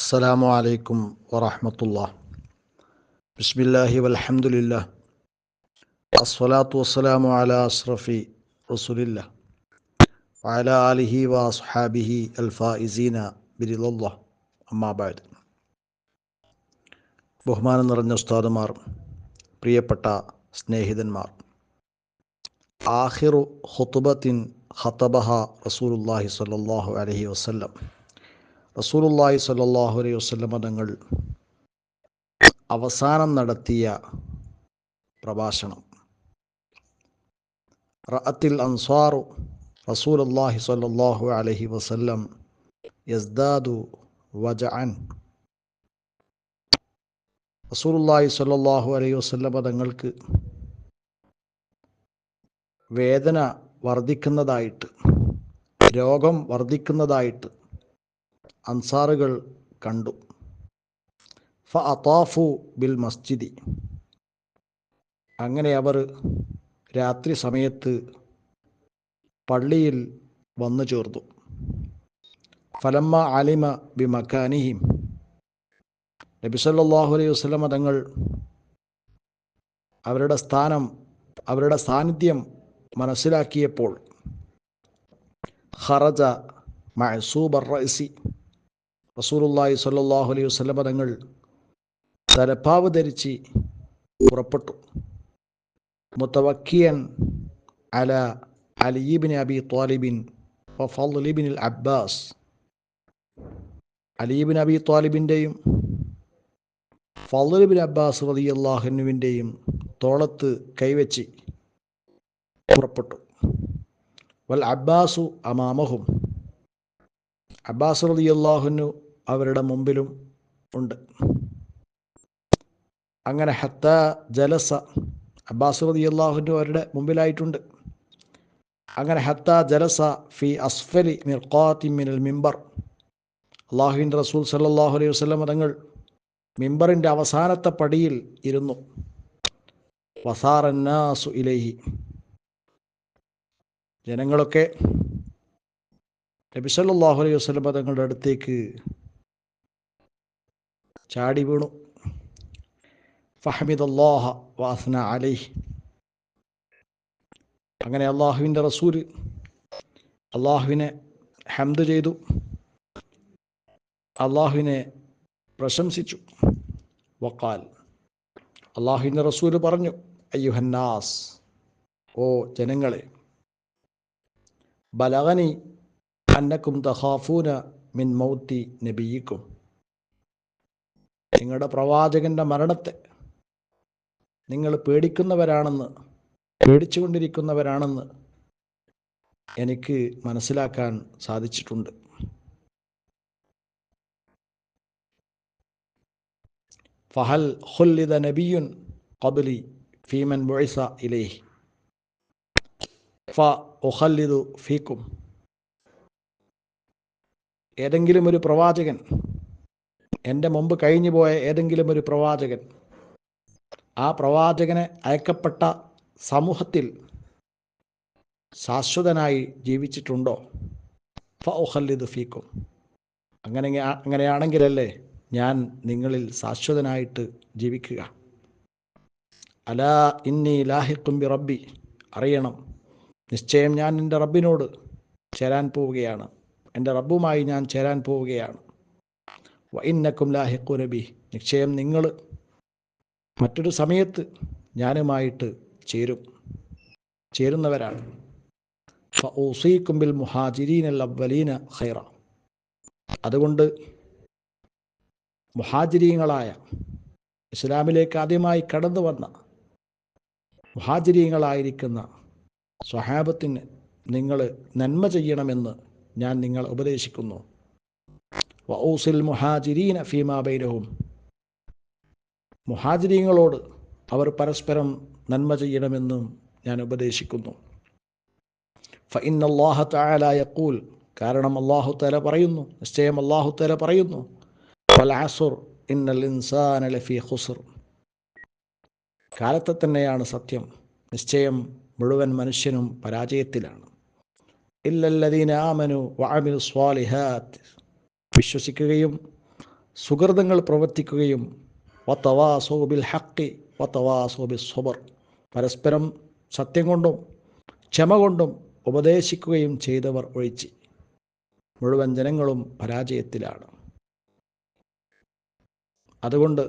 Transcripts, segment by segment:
السلام عليكم ورحمة الله بسم الله والحمد لله الصلاة والسلام على أشرف رسول الله وعلى آله وأصحابه الفائزين برضا الله أما بعد ബഹുമാനം നിറഞ്ഞ ഉസ്താദുമാർ പ്രിയപ്പെട്ട സ്നേഹിതന്മാർ ആഹിറു ഹുത്തുബത്തിൻ ഹത്തബഹ റസൂലുല്ലാഹി സ്വല്ലല്ലാഹു അലൈഹി വസല്ലം റസൂലുല്ലാഹി സ്വല്ലല്ലാഹു അലൈഹി വസല്ലം തങ്ങൾ അവസാനം നടത്തിയ പ്രഭാഷണം. റഅത്തിൽ അൻസാറു റസൂലുള്ളാഹി സ്വല്ലല്ലാഹു അലൈഹി വസല്ലം യസ്ദാദു വജഅൻ. റസൂലുള്ളാഹി സ്വല്ലല്ലാഹു അലൈഹി വസല്ലമ തങ്ങൾക്ക് വേദന വർദ്ധിക്കുന്നതായിട്ട് രോഗം വർദ്ധിക്കുന്നതായിട്ട് അൻസാറുകൾ കണ്ടു. ഫ അതാഫു ബിൽ മസ്ജിദി. അങ്ങനെ അവർ രാത്രി സമയത്ത് പള്ളിയിൽ വന്നു ചേർന്നു. ഫലമ്മ അലിമ ബി മക്കാനിഹിം. നബിസല്ലാഹു അലൈഹി വസ്ലമ തങ്ങൾ അവരുടെ സ്ഥാനം അവരുടെ സാന്നിധ്യം മനസ്സിലാക്കിയപ്പോൾ ഖറജ മൈസൂബർ റഅസി റസൂലുള്ളാഹി സ്വല്ലല്ലാഹു അലൈഹി വസല്ലമ തങ്ങൾ തലപ്പാവ് ധരിച്ച് പുറപ്പെട്ടു. മുത്തവക്കിയൻ അല അലീബിൻ അബി ത്വാലിബിൻ ഫലിബിൻ അബ്ബാസ്. അലീബിൻ അബി ത്വാലിബിന്റെയും ഫലിബിൻ അബ്ബാസ് റളിയല്ലാഹുവിന്റെയും തോളത്ത് കൈവച്ച് പുറപ്പെട്ടു. വൽ അബ്ബാസു അമാമഹും. അബ്ബാസ് റളിയല്ലാഹുനു അവരുടെ മുമ്പിലും ഉണ്ട്. അങ്ങനെ ഹത്ത ജലസ അബ്ബാസ് റളിയല്ലാഹുനു അവരുടെ മുമ്പിലായിട്ടുണ്ട്. അങ്ങനെ ഹത്ത ജലസ ഫി അസ്ഫലി മിർഖാത്തി മിനൽ മിമ്പർ അള്ളാഹുവിന്റെ റസൂൽ സല്ലാഹു അലൈഹി വസ്ലം തങ്ങൾ മിമ്പറിന്റെ അവസാനത്തെ പടിയിൽ ഇരുന്നു. വസാറന്നാസു ഇലൈഹി. ജനങ്ങളൊക്കെ നബി സല്ലല്ലാഹു അലൈഹി വസല്ലം തങ്ങളുടെ അടുത്തേക്ക് ചാടി വീണു. ഫഹമിദല്ലാഹ വാസന അലൈഹി. അങ്ങനെ അള്ളാഹുവിന്റെ റസൂൽ അള്ളാഹുവിനെ ഹംദ് ചെയ്തു. അള്ളാഹുവിനെ പ്രശംസിച്ചു. വക്കാൽ അള്ളാഹുവിന്റെ റസൂൽ പറഞ്ഞു അയ്യുഹന്നാസ് ഓ ജനങ്ങളെ ബലഗനി അന്നക്കും തഹാഫൂന മിൻ മൗത്തി നബിയിക്കും. നിങ്ങളുടെ പ്രവാചകന്റെ മരണത്തെ നിങ്ങൾ പേടിക്കുന്നവരാണെന്ന് പേടിച്ചുകൊണ്ടിരിക്കുന്നവരാണെന്ന് എനിക്ക് മനസ്സിലാക്കാൻ സാധിച്ചിട്ടുണ്ട്. ഫഹൽ ഹുല്ലിദ നബിയുൻ ഖബലി ഫീമൻ ബുഇസ ഇലൈഹി. ഫ ഉഖല്ലിദു ഫീക്കും ഏതെങ്കിലും ഒരു പ്രവാചകൻ. എന്റെ മുമ്പ് കഴിഞ്ഞു പോയ ഏതെങ്കിലും ഒരു പ്രവാചകൻ. ആ പ്രവാചകനെ അയക്കപ്പെട്ട സമൂഹത്തിൽ ശാശ്വതനായി ജീവിച്ചിട്ടുണ്ടോ? ഫൗഹല്ലിദ് ഫീക്കും. അങ്ങനെ അങ്ങനെയാണെങ്കിലല്ലേ ഞാൻ നിങ്ങളിൽ ശാശ്വതനായിട്ട് ജീവിക്കുക. അലാ ഇന്നി ലാഹിക്കുംബി റബ്ബി. അറിയണം നിശ്ചയം ഞാൻ എന്റെ റബ്ബിനോട് ചേരാൻ പോവുകയാണ്. എന്റെ റബ്ബുമായി ഞാൻ ചേരാൻ പോവുകയാണ്. വൈന്നക്കും ലാഹിക്കു നബി. നിശ്ചയം നിങ്ങൾ മറ്റൊരു സമയത്ത് ഞാനുമായിട്ട് ചേരും. ചേരുന്നവരാണ്. ബിൽ മുഹാജിരീൻ അൽ അവലീന ഖൈറ. അതുകൊണ്ട് മുഹാജിരീങ്ങളായ ഇസ്ലാമിലേക്ക് ആദ്യമായി കടന്നു വന്ന മുഹാജിരീങ്ങളായിരിക്കുന്ന സ്വഹാബത്തിന് നിങ്ങൾ നന്മ ചെയ്യണമെന്ന് ഞാൻ നിങ്ങൾ ഉപദേശിക്കുന്നു. വഊസിൽ മുഹാജിരീന ഫീമാബൈനവും മുഹാജിരീങ്ങളോട് അവർ പരസ്പരം നന്മ ചെയ്യണമെന്നും ഞാൻ ഉപദേശിക്കുന്നു. ഫഇന്നല്ലാഹു തആല യഖൂൽ കാരണം അള്ളാഹു തല പറയുന്നു നിശ്ചയം അള്ളാഹു തല പറയുന്നു. ഇന്നൽ ഇൻസാന ലഫീ കാലത്തെ തന്നെയാണ് സത്യം. നിശ്ചയം മുഴുവൻ മനുഷ്യനും പരാജയത്തിലാണ്. ഇല്ലല്ലദീന ആമനു സ്വാലിഹാത്ത് വിശ്വസിക്കുകയും സുഹൃതങ്ങൾ പ്രവർത്തിക്കുകയും വത്തവാസോബിൽ ഹക്കി വത്തവാസോബിൽ സ്വബർ പരസ്പരം സത്യം കൊണ്ടും ക്ഷമ കൊണ്ടും ഉപദേശിക്കുകയും ചെയ്തവർ ഒഴിച്ച് മുഴുവൻ ജനങ്ങളും പരാജയത്തിലാണ്. അതുകൊണ്ട്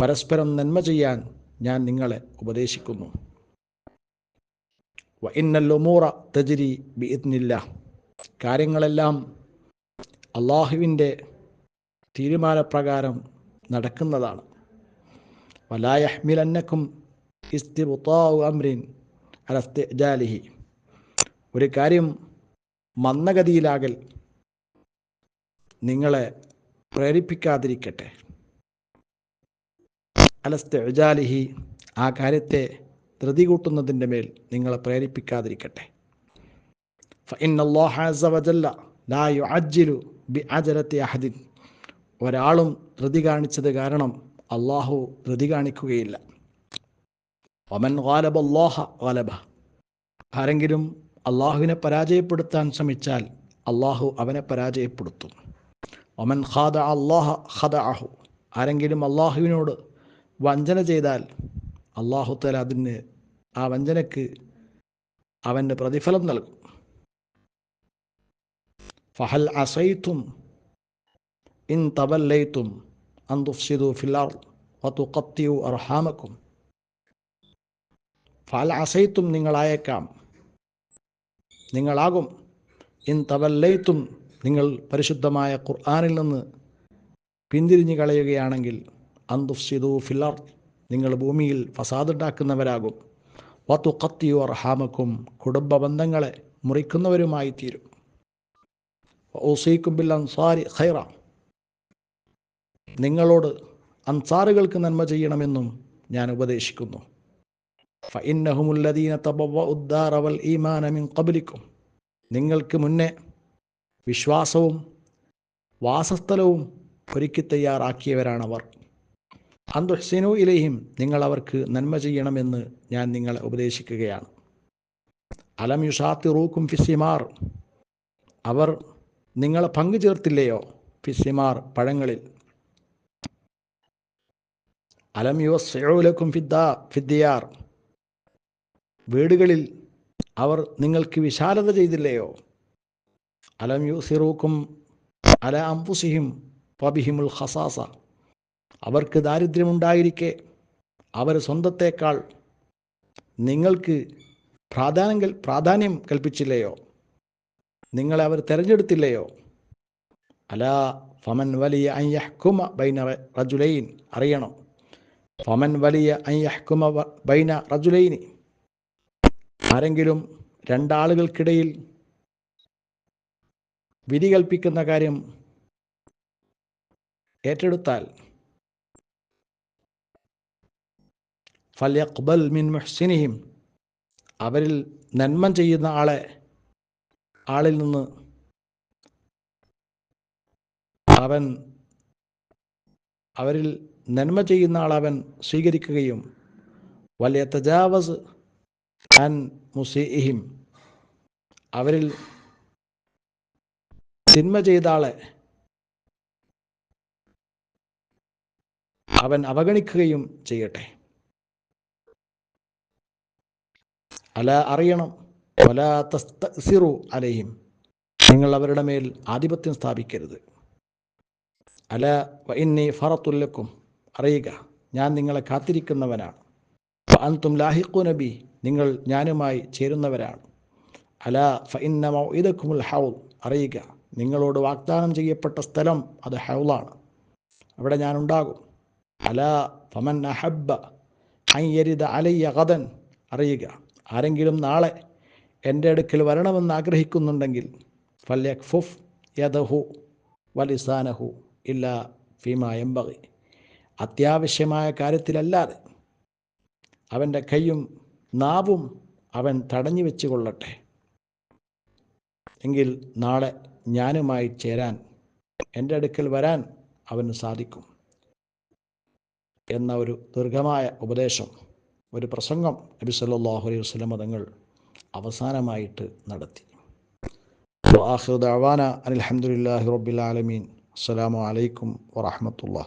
പരസ്പരം നന്മ ചെയ്യാൻ ഞാൻ നിങ്ങളെ ഉപദേശിക്കുന്നു. വ ഇന്നല്ലുമൂറ ബി ഇത്നില്ല കാര്യങ്ങളെല്ലാം അള്ളാഹുവിന്റെ തീരുമാനപ്രകാരം നടക്കുന്നതാണ്. വലായഹ്മിലന്നക്കും ഇസ്തിബുത്താവു അമ്രിൻ അലസ്തിജാലിഹി ഒരു കാര്യം മന്ദഗതിയിലാകൽ നിങ്ങളെ പ്രേരിപ്പിക്കാതിരിക്കട്ടെ. അലസ്തിജാലിഹി ആ കാര്യത്തെ ധൃതി കൂട്ടുന്നതിന്റെ മേൽ നിങ്ങളെ പ്രേരിപ്പിക്കാതിരിക്കട്ടെ അഹദിൻ. ഒരാളും ധൃതി കാണിച്ചത് കാരണം അള്ളാഹു ധൃതി കാണിക്കുകയില്ല. ഒമൻ ഗാലബ് അള്ളാഹ ആരെങ്കിലും അള്ളാഹുവിനെ പരാജയപ്പെടുത്താൻ ശ്രമിച്ചാൽ അള്ളാഹു അവനെ പരാജയപ്പെടുത്തും. ഒമൻ ഖാദ അള്ളാഹ ഖദ അഹു ആരെങ്കിലും അള്ളാഹുവിനോട് വഞ്ചന ചെയ്താൽ അള്ളാഹു തല അതിന് ആ വഞ്ചനക്ക് അവന്റെ പ്രതിഫലം നൽകും. ഫഹൽ അസൈത്തും ഇൻ തബല്ലൈത്തും അന്തുഫ്സിദു ഫില്ലാർ വത്തുക്കത്തിയു അർഹാമക്കും. ഫൽ അസൈത്തും നിങ്ങളായേക്കാം നിങ്ങളാകും. ഇൻ തവല്ലയിത്തും നിങ്ങൾ പരിശുദ്ധമായ ഖുർആാനിൽ നിന്ന് പിന്തിരിഞ്ഞു കളയുകയാണെങ്കിൽ അന്തുഫ്സിദു ഫില്ലർ നിങ്ങൾ ഭൂമിയിൽ ഫസാദുണ്ടാക്കുന്നവരാകും. വത്തു കത്തിയോർ ഹാമക്കും കുടുംബ ബന്ധങ്ങളെ മുറിക്കുന്നവരുമായി തീരും ഓസീക്കും ബിൽ അൻസാരി ഖൈറ. നിങ്ങളോട് അൻസാറുകൾക്ക് നന്മ ചെയ്യണമെന്നും ഞാൻ ഉപദേശിക്കുന്നു. ഫഇന്നഹുമുല്ലദീന തബവ്വഉദ്ദാറ വൽ ഈമാന മിൻ നിങ്ങൾക്ക് മുന്നേ വിശ്വാസവും വാസസ്ഥലവും ഒരുക്കി തയ്യാറാക്കിയവരാണവർ. അന്തുഹ്സിനു ഇലയും നിങ്ങൾ അവർക്ക് നന്മ ചെയ്യണമെന്ന് ഞാൻ നിങ്ങളെ ഉപദേശിക്കുകയാണ്. അലം യുഷാത്തി റൂക്കും ഫിസിമാർ അവർ നിങ്ങളെ പങ്കു ചേർത്തില്ലയോ? ഫിസിമാർ പഴങ്ങളിൽ. അലം യുവസ്ലക്കും ഫിദ്ദാ ഫിദ്ദിയാർ വീടുകളിൽ അവർ നിങ്ങൾക്ക് വിശാലത ചെയ്തില്ലയോ? അലം യു സിറൂക്കും അല അംഫുസിഹിം പബിഹിമുൽ ഖസാസ അവർക്ക് ദാരിദ്ര്യമുണ്ടായിരിക്കെ. അവർ സ്വന്തത്തേക്കാൾ നിങ്ങൾക്ക് പ്രാധാന്യം പ്രാധാന്യം കൽപ്പിച്ചില്ലയോ? നിങ്ങളെ അവർ തിരഞ്ഞെടുത്തില്ലയോ? അല ഫമൻ വലിയ അയ്യഹ്കുമ ബൈന റജുലൈൻ അറിയണം. ഫമൻ വലിയ അയ്യഹ്കുമ ബൈന റജുലൈനി ആരെങ്കിലും രണ്ടാളുകൾക്കിടയിൽ വിധി കൽപ്പിക്കുന്ന കാര്യം ഏറ്റെടുത്താൽ ഫല്യഖ്ബൽ മിൻ മുഹ്സിനിഹിം. അവരിൽ നന്മ ചെയ്യുന്ന ആളെ ആളിൽ നിന്ന് അവൻ അവരിൽ നന്മ ചെയ്യുന്ന ആൾ അവൻ സ്വീകരിക്കുകയും വലിയ തജാവസ് അൻ മുസിഹിം അവരിൽ തിന്മ ചെയ്ത ആളെ അവൻ അവഗണിക്കുകയും ചെയ്യട്ടെ. അല അറിയണം. വല തസ്തസിറു അലയും നിങ്ങൾ അവരുടെ മേൽ ആധിപത്യം സ്ഥാപിക്കരുത്. അല ഇന്നി ഫറത്തുല്ലക്കും അറിയുക ഞാൻ നിങ്ങളെ കാത്തിരിക്കുന്നവനാണ്. അൻതും ലാഹിഖു നബി നിങ്ങൾ ഞാനുമായി ചേരുന്നവരാണ്. അല ഫഇന്ന ഇതക്കുമുൽ ഹൗൽ അറിയുക നിങ്ങളോട് വാഗ്ദാനം ചെയ്യപ്പെട്ട സ്ഥലം അത് ഹൗലാണ് അവിടെ ഞാനുണ്ടാകും അല ഫമൻ അഹബ്ബ അയ്യരിത അലയ്യ ഗദൻ. അറിയുക ആരെങ്കിലും നാളെ എന്റെ അടുക്കൽ വരണമെന്ന് ആഗ്രഹിക്കുന്നുണ്ടെങ്കിൽ ഫല്യഖ്ഫുഫ് യദഹു വലിസാനഹു ഇല്ല ഫീമ എമ്പകി അത്യാവശ്യമായ കാര്യത്തിലല്ലാതെ അവന്റെ കൈയും നാവും അവൻ തടഞ്ഞു വെച്ച് കൊള്ളട്ടെ എങ്കിൽ നാളെ ഞാനുമായി ചേരാൻ എന്റെ അടുക്കൽ വരാൻ അവന് സാധിക്കും എന്ന ഒരു ദീർഘമായ ഉപദേശം. ഒരു പ്രസംഗം നബി സല്ലാഹു അലൈഹി വസ്ലം തങ്ങൾ അവസാനമായിട്ട് നടത്തി. അനിൽ ഹംദുലില്ലാഹി റബ്ബിൽ ആലമീൻ. അസ്സലാമു അലൈക്കും വറഹമത്തുള്ള